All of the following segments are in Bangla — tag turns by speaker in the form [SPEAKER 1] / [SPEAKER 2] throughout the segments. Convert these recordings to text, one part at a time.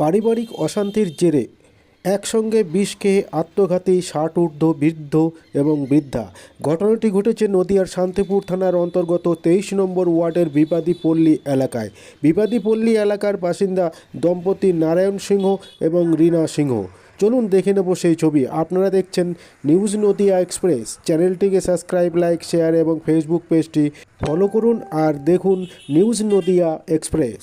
[SPEAKER 1] পারিবারিক অশান্তির জেরে একসঙ্গে বিষ খেয়ে আত্মঘাতী ষাট ঊর্ধ্ব বৃদ্ধ এবং বৃদ্ধা। ঘটনাটি ঘটেছে নদিয়ার শান্তিপুর থানার অন্তর্গত তেইশ নম্বর ওয়ার্ডের বিবাদী পল্লী এলাকায়। বিবাদী পল্লী এলাকার বাসিন্দা দম্পতি নারায়ণ সিংহ এবং রীনা সিংহ। চলুন দেখে নেব সেই ছবি। আপনারা দেখছেন নিউজ নদিয়া এক্সপ্রেস। চ্যানেলটিকে সাবস্ক্রাইব, লাইক, শেয়ার এবং ফেসবুক পেজটি ফলো করুন আর দেখুন নিউজ নদিয়া এক্সপ্রেস।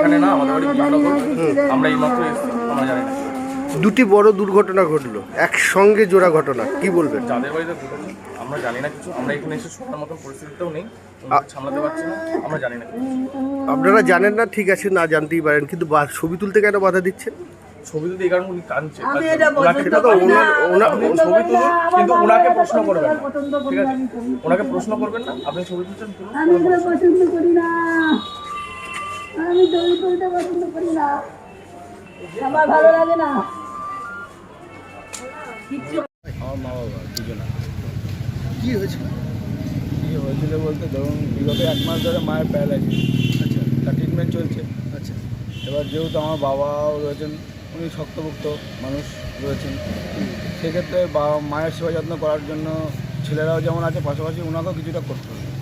[SPEAKER 2] এখানে না আমাদের বাড়ি বিজয়নগর আমরা এই মাত্র এসেছি আমরা জানি না।
[SPEAKER 3] দুটি বড় দুর্ঘটনা ঘটলো একসঙ্গে জোড়া ঘটনা কি বলবেন?
[SPEAKER 2] যাদের বাড়িতে ঘটেছে আমরা জানি না কিছু আমরা এখানে এসে শোনার মতন পরিস্থিতিতেও নেই সামলাতে পারছি না আমরা জানি না
[SPEAKER 3] আপনারা জানেন না ঠিক আছে না জানতেই পারেন কিন্তু বা- ছবি তুলতে কেন বাধা দিচ্ছেন?
[SPEAKER 2] ছবি তুলতে এই কারণে উনি কাঁদছে।
[SPEAKER 4] আমি এটা
[SPEAKER 2] ওনাকে
[SPEAKER 3] সেটা তো ওনার ওনার
[SPEAKER 2] আপনি ছবি তুলুন কিন্তু ওনাকে প্রশ্ন করবেন না। ঠিক আছে? ওনাকে প্রশ্ন করবেন না আপনি ছবি তুলছেন তুলুন
[SPEAKER 4] আমি এগুলো পছন্দ করি না। আমি দই তুলতে পছন্দ করি না। আমার ভালো লাগে না।
[SPEAKER 5] আমার মা বাবা দুজনে।
[SPEAKER 3] কি হয়েছিল?
[SPEAKER 5] কী হয়েছিল বলতে ধরুন বিগত এক মাস ধরে মায়ের প্যারালাইসিস। আচ্ছা। তার ট্রিটমেন্ট চলছে।
[SPEAKER 3] আচ্ছা।
[SPEAKER 5] এবার যেহেতু আমার বাবাও রয়েছেন উনি শক্তভুক্ত মানুষ রয়েছেন। সেক্ষেত্রে বাবা মায়ের সেবা যত্ন করার জন্য ছেলেরাও যেমন আছে পাশাপাশি ওনাকেও কিছুটা করতে হবে।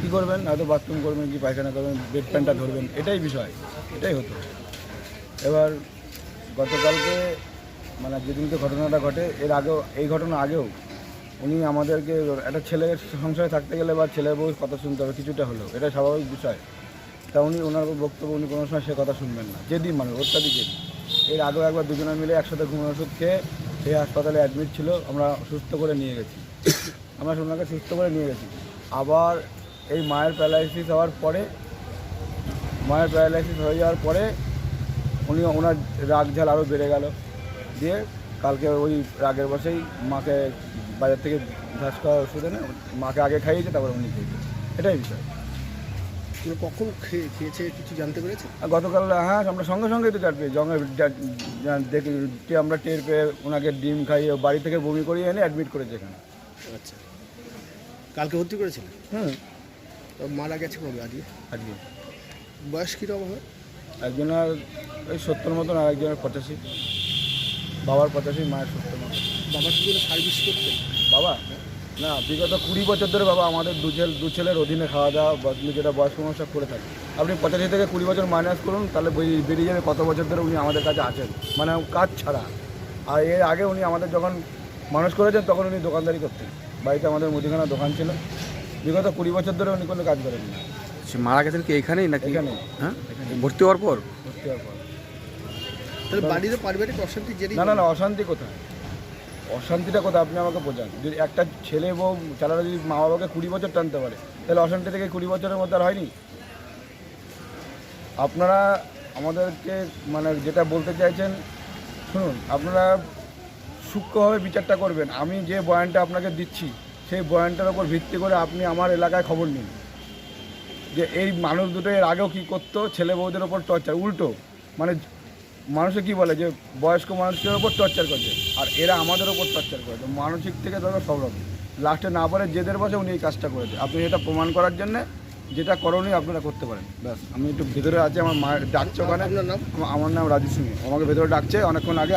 [SPEAKER 5] কী করবেন? হয়তো বাথরুম করবেন কি পায়খানা করবেন বেড প্যান্টটা ধরবেন, এটাই বিষয়। এটাই হতো। এবার গতকালকে মানে যেদিনকে ঘটনাটা ঘটে, এর আগেও, এই ঘটনা আগেও উনি আমাদেরকে একটা ছেলের সংসারে থাকতে গেলে বা ছেলের বউ কথা শুনতে হবে, কিছুটা হলেও। এটা স্বাভাবিক বিষয়। তা উনি ওনার বক্তব্য উনি কোনো সময় সে কথা শুনবেন না। যেদিন মানে অত্যাধিক। এর আগেও একবার দুজনে মিলে একসাথে ঘুমের ওষুধ খেয়ে সেই হাসপাতালে অ্যাডমিট ছিল, আমরা সুস্থ করে নিয়ে গেছি। আমরা ওনাকে সুস্থ করে নিয়ে গেছি। আবার এই মায়ের প্যারালাইসিস হওয়ার পরে মায়ের প্যারালাইসিস হয়ে যাওয়ার পরে উনি ওনার রাগ ঝাল আরও বেড়ে গেল। দিয়ে কালকে ওই রাগের বসেই মাকে বাজার থেকে ঘাস খাওয়া ওষুধ এনে মাকে আগে খাইয়েছে তারপরে উনি খেয়েছে। এটাই বিষয়।
[SPEAKER 3] কখন খেয়ে খেয়েছে কিছু জানতে পেরেছে?
[SPEAKER 5] আর গতকাল হ্যাঁ আমরা সঙ্গে সঙ্গেই তো চার পেয়ে জঙ্গে দেখি আমরা টের পেয়ে ওনাকে ডিম খাইয়ে বাড়ি থেকে বমি করিয়ে এনে অ্যাডমিট করেছে এখানে।
[SPEAKER 3] আচ্ছা। কালকে ভর্তি করেছিলেন তো মারা গেছে কবে আজকে?
[SPEAKER 5] আজকে।
[SPEAKER 3] বয়স কীরকম হবে
[SPEAKER 5] একজনের ওই সত্তর মতন আর একজনের পঁচাশি। বাবার পঁচাশি মায়ের সত্তর মতন।
[SPEAKER 3] বাবার কি সার্ভিস করতেন
[SPEAKER 5] বাবা? না বিগত কুড়ি বছর ধরে বাবা আমাদের দু ছেলে দু ছেলের অধীনে খাওয়া দাওয়া বা তুমি যেটা বয়স্ক মানুষরা করে থাকে। আপনি পঁচাশি থেকে কুড়ি বছর মাইনাস করুন তাহলে বেরিয়ে যাবে কত বছর ধরে উনি আমাদের কাছে আছেন। মানে কাজ ছাড়া। আর এর আগে উনি আমাদের যখন মানুষ করেছেন তখন উনি দোকানদারি করতেন। বাড়িতে আমাদের মুদিখানা দোকান ছিল। বিগত কুড়ি বছর ধরে উনি কোনো কাজ করেননি।
[SPEAKER 6] সে মারা গেছেন কি এখানেই নাকি?
[SPEAKER 5] এখানে
[SPEAKER 6] হ্যাঁ? ভর্তি হওয়ার পর?
[SPEAKER 5] ভর্তি হওয়ার পর।
[SPEAKER 3] তাহলে বাড়িতে পারিবারিক অশান্তি জেরি
[SPEAKER 5] না না না অশান্তি কোথায়? অশান্তিটা কোথায় আপনি আমাকে বোঝান। যদি একটা ছেলে বউ চালারা যদি মা বাবাকে কুড়ি বছর টানতে পারে তাহলে অশান্তি থেকে কুড়ি বছরের মধ্যে আর হয়নি? আপনারা আমাদেরকে মানে যেটা বলতে চাইছেন শুনুন আপনারা সূক্ষ্মভাবে বিচারটা করবেন। আমি যে বয়ানটা আপনাকে দিচ্ছি সেই বয়ানটার ওপর ভিত্তি করে আপনি আমার এলাকায় খবর নিন। যে এই মানুষ দুটো এর আগেও কী করতো ছেলে বউদের ওপর টর্চার উল্টো। মানে মানুষে কি বলে যে বয়স্ক মানুষের ওপর টর্চার করছে আর এরা আমাদের ওপর টর্চার করেছে মানসিক থেকে ধরো সব রকম। লাস্টে না পারে জেদের বসে উনি এই কাজটা করেছে। আপনি এটা প্রমাণ করার জন্য যেটা করণীয় আপনারা করতে পারেন। ব্যাস আমি একটু ভেতরে আছি আমার মায়ের ডাকছে ওখানে। আমার নাম রাজু সিং আমাকে ভেতরে ডাকছে অনেকক্ষণ আগে